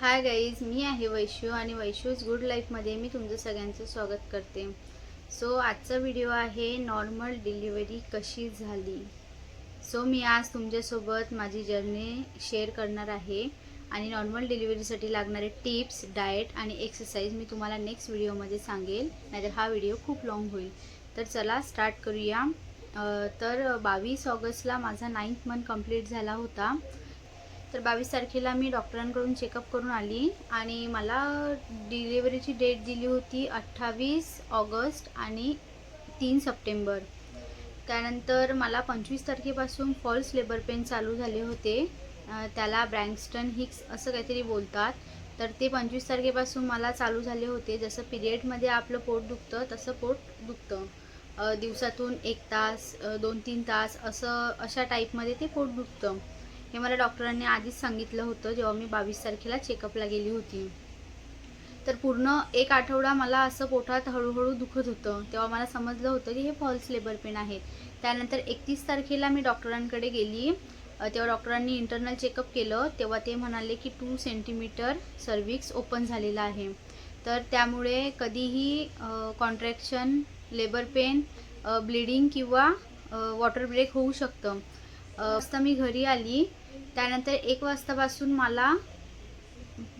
Hi guys मी आहे वैशू आणि वैशूज good लाईफमध्ये मी तुमचं सगळ्यांचं स्वागत करते. सो आजचा व्हिडिओ आहे नॉर्मल डिलिव्हरी कशी झाली? सो मी आज तुमच्यासोबत माझी जर्नी शेअर करणार आहे आणि नॉर्मल डिलिव्हरीसाठी लागणारे टिप्स डाएट आणि एक्सरसाइज मी तुम्हाला नेक्स्ट व्हिडिओमध्ये सांगेल. नाहीतर हा व्हिडिओ खूप लाँग होईल. तर चला स्टार्ट करूया. तर बावीस ऑगस्टला माझा नाईन्थ मंथ कंप्लीट झाला होता. तर बावीस तारखेला मी डॉक्टरांकडून चेकअप करून आली आणि मला डिलिव्हरीची डेट दिली होती अठ्ठावीस ऑगस्ट आणि तीन सप्टेंबर. त्यानंतर मला पंचवीस तारखेपासून फॉल्स लेबर पेन चालू झाले होते. त्याला ब्रँक्स्टन हिक्स असं काहीतरी बोलतात. तर ते पंचवीस तारखेपासून मला चालू झाले होते. जसं पिरियडमध्ये आपलं पोट दुखतं तसं पोट दुखतं. दिवसातून एक तास दोन तीन तास असं अशा टाईपमध्ये ते पोट दुखतं. हे मला डॉक्टरांनी आधीच सांगितलं होतं जेव्हा मी बावीस तारखेला चेकअपला गेली होती. तर पूर्ण एक आठवडा मला असं पोटात हळूहळू दुखत होतं. तेव्हा मला समजलं होतं की हे फॉल्स लेबर पेन आहेत त्यानंतर एकतीस तारखेला मी डॉक्टरांकडे गेली. तेव्हा डॉक्टरांनी इंटरनल चेकअप केलं. तेव्हा ते म्हणाले की टू सेंटीमीटर सर्विक्स ओपन झालेलं आहे. तर त्यामुळे कधीही कॉन्ट्रॅक्शन लेबर पेन ब्लिडिंग किंवा वॉटर ब्रेक होऊ शकतं. वाजता मी घरी आली. त्यानंतर एक वाजतापासून मला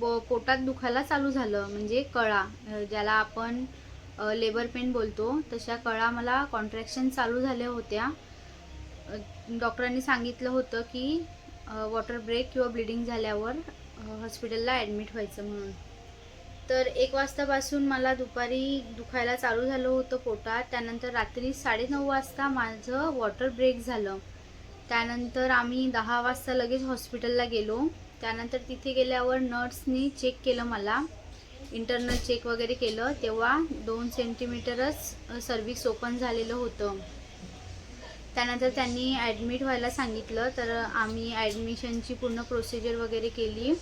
पोटात दुखायला चालू झालं म्हणजे कळा. ज्याला आपण लेबर पेन बोलतो तशा कळा मला कॉन्ट्रॅक्शन चालू झाल्या होत्या. डॉक्टरांनी सांगितलं होतं की वॉटर ब्रेक किंवा ब्लिडिंग झाल्यावर हॉस्पिटलला ॲडमिट व्हायचं म्हणून. तर एक वाजतापासून मला दुपारी दुखायला चालू झालं होतं पोटात. त्यानंतर रात्री साडेनऊ वाजता माझं वॉटर ब्रेक झालं. त्यानंतर आम्ही दहा वाजता लगेच हॉस्पिटलला गेलो. त्यानंतर तिथे गेल्यावर नर्सनी चेक केलं मला. इंटरनल चेक वगैरे केलं. तेव्हा दोन सेंटीमीटरच सर्विक्स ओपन झालेलं होतं. त्यानंतर त्यांनी ॲडमिट व्हायला सांगितलं. तर आम्ही ॲडमिशनची पूर्ण प्रोसिजर वगैरे केली.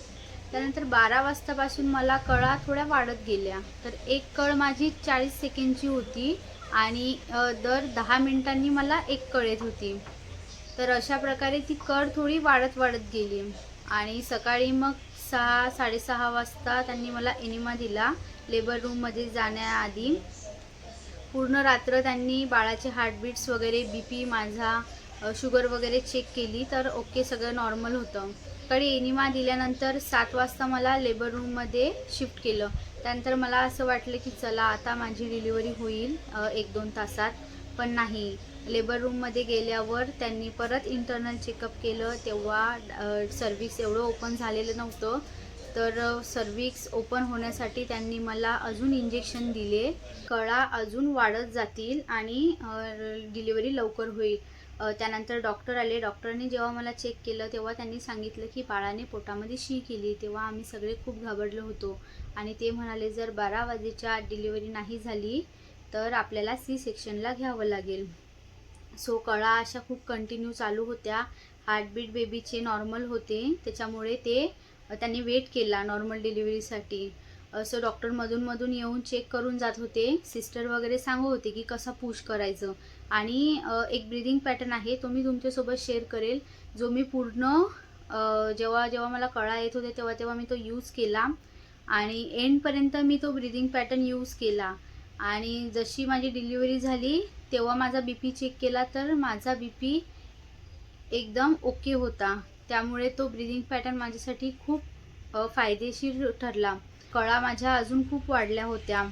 त्यानंतर बारा वाजतापासून मला कळा थोड्या वाढत गेल्या. तर एक कळ माझी चाळीस सेकंडची होती आणि दर दहा मिनिटांनी मला एक कळ येत होती. तर अशा प्रकारे ती कड थोडी वाढत वाढत गेली. आणि सकाळी मग सहा साडेसहा वाजता त्यांनी मला एनिमा दिला लेबर रूममध्ये जाण्याआधी. पूर्ण रात्र त्यांनी बाळाचे हार्टबीट्स वगैरे बी पी माझा शुगर वगैरे चेक केली तर ओके सगळं नॉर्मल होतं. सकाळी एनिमा दिल्यानंतर सात वाजता मला लेबर रूममध्ये शिफ्ट केलं. त्यानंतर मला असं वाटलं की चला आता माझी डिलिव्हरी होईल एक दोन तासात. पण नाही. लेबर रूममध्ये गेल्यावर त्यांनी परत इंटरनल चेकअप केलं. तेव्हा सर्विक्स एवढं ओपन झालेलं नव्हतं. तर सर्विक्स ओपन होण्यासाठी त्यांनी मला अजून इंजेक्शन दिले. कळा अजून वाढत जातील आणि डिलिव्हरी लवकर होईल. त्यानंतर डॉक्टर आले. डॉक्टरने जेव्हा मला चेक केलं तेव्हा त्यांनी सांगितलं की बाळाने पोटामध्ये शी केली. तेव्हा आम्ही सगळे खूप घाबरलो होतो. आणि ते म्हणाले जर बारा वाजेच्या आत डिलिव्हरी नाही झाली तर आपल्याला सी सेक्शनला घ्यावं लागेल. सो कळा अशा खूप कंटिन्यू चालू होत्या. हार्टबीट बेबीचे नॉर्मल होते. त्याच्यामुळे ते त्यांनी वेट केला नॉर्मल डिलिव्हरीसाठी असं डॉक्टर मधूनमधून येऊन चेक करून जात होते. सिस्टर वगैरे सांगत होते की कसं पुश करायचं. आणि एक ब्रिदिंग पॅटर्न आहे. तो मी तुमच्यासोबत शेअर करेल. जो मी पूर्ण जेव्हा जेव्हा मला कळा येत होते तेव्हा तेव्हा मी तो यूज केला. आणि एंडपर्यंत मी तो ब्रिदिंग पॅटर्न यूज केला. आणि जशी माझी डिलिव्हरी झाली तेव्हा माझा बी पी चेक केला तर माझा बी पी एकदम ओके होता. त्यामुळे तो ब्रिदिंग पॅटर्न माझ्यासाठी खूप फायदेशीर ठरला. कळा माझ्या अजून खूप वाढल्या होत्या.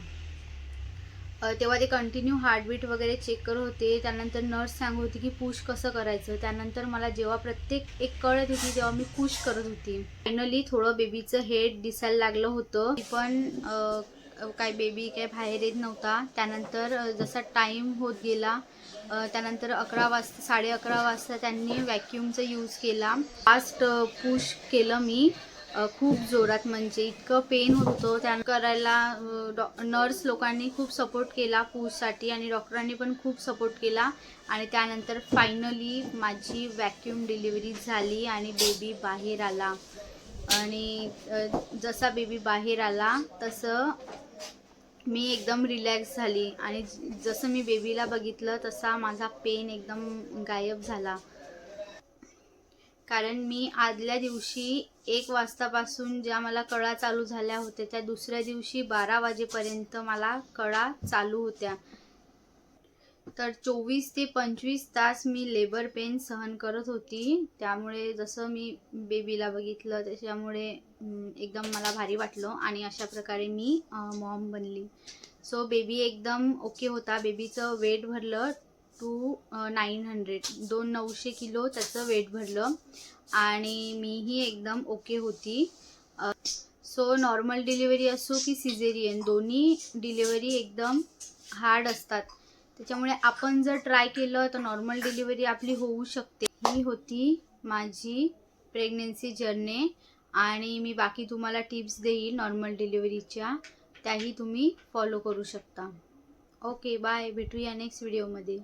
तेव्हा ते कंटिन्यू हार्टबीट वगैरे चेक करत होते. त्यानंतर नर्स सांगत होती की पुश कसं करायचं. त्यानंतर मला जेव्हा प्रत्येक एक कळत होती तेव्हा मी पुश करत होती. फायनली थोडं बेबीचं हेड दिसायला लागलं होतं. पण काय बेबी काय बाहेर येत नव्हता. त्यानंतर जसा टाईम होत गेला त्यानंतर अकरा वाजता साडे अकरा वाजता त्यांनी व्हॅक्यूमचा यूज केला. फास्ट पुश केलं मी. खूप जोरात म्हणजे इतकं पेन होत होतं. त्या करायला नर्स लोकांनी खूप सपोर्ट केला पुशसाठी आणि डॉक्टरांनी पण खूप सपोर्ट केला. आणि त्यानंतर फायनली माझी व्हॅक्यूम डिलिव्हरी झाली आणि बेबी बाहेर आला. आणि जसा बेबी बाहेर आला तसं मी एकदम रिलॅक्स झाली. आणि जसं मी बेबीला बघितलं तसा माझा पेन एकदम गायब झाला. कारण मी आदल्या दिवशी एक वाजतापासून ज्या मला कळा चालू झाल्या होत्या त्या दुसऱ्या दिवशी बारा वाजेपर्यंत मला कळा चालू होत्या. तर चोवीस ते पंचवीस तास मी लेबर पेन सहन करत होती. त्यामुळे जसं मी बेबीला बघितलं त्याच्यामुळे एकदम मला भारी वाटलं आणि अशा प्रकारे मी मॉम बनली. सो बेबी एकदम ओके होता. बेबीचं वेट भरलं टू नाईन हंड्रेड दोन नऊशे किलो त्याचं वेट भरलं आणि मीही एकदम ओके होती. सो नॉर्मल डिलिव्हरी असो की सिझेरियन दोन्ही डिलिव्हरी एकदम हार्ड असतात. त्याच्यामुळे आपण जर ट्राय केलं तर नॉर्मल डिलिव्हरी आपली होऊ शकते. ही होती माझी प्रेग्नेन्सी जर्नी आणि मी बाकी तुम्हाला टिप्स देईल नॉर्मल डिलिव्हरीच्या त्याही तुम्ही फॉलो करू शकता. ओके बाय भेटूया नेक्स्ट व्हिडिओमध्ये